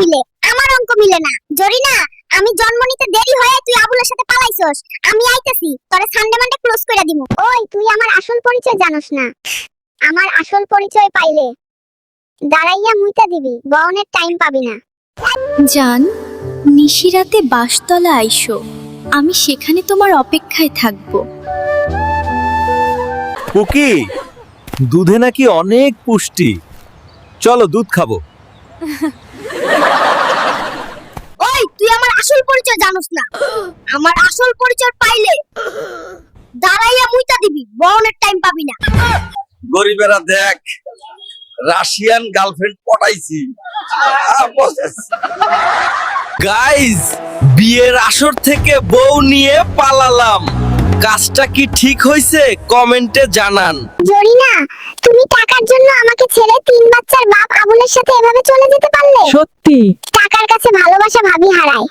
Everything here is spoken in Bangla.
মিলে আমার অঙ্ক মিলে না। জরিনা আমি জন্ম নিতে দেরি হয়ে তুই আবুলের সাথে পালাইছস। আমি আইতাছি তোরে সানডে মানডে ক্লোজ করে দিমু। ওই তুই আমার আসল পরিচয় জানোস না। আমার আসল পরিচয় পাইলে দাঁড়াইয়া মুইতা দিবি বউনের টাইম পাবি না। জান নিশিরাতে বাসতলা আইসো। আমি সেখানে তোমার অপেক্ষায় থাকব। কুকি দুধে নাকি অনেক পুষ্টি। চলো দুধ খাব ওই তুই আমার আসল পরিচয় জানোস না। আমার আসল পরিচয় পাইলে দাঁড়াইয়া মুইতা দিবি বউনের টাইম পাবি না। গরিবেরা দেখ রাশিয়ান গার্লফ্রেন্ড পটাইছি। গাইজ বিয়ের আসর থেকে বউ নিয়ে পালালাম। কাজটা কি ঠিক হয়েছে কমেন্টে জানান। জরিনা তুমি টাকার জন্য আমাকে ছেড়ে তিন বাচ্চার বাপ আবুলের সাথে এভাবে চলে যেতে পারলে? সত্যি? টাকার কাছে ভালোবাসা ভাবি হারায়।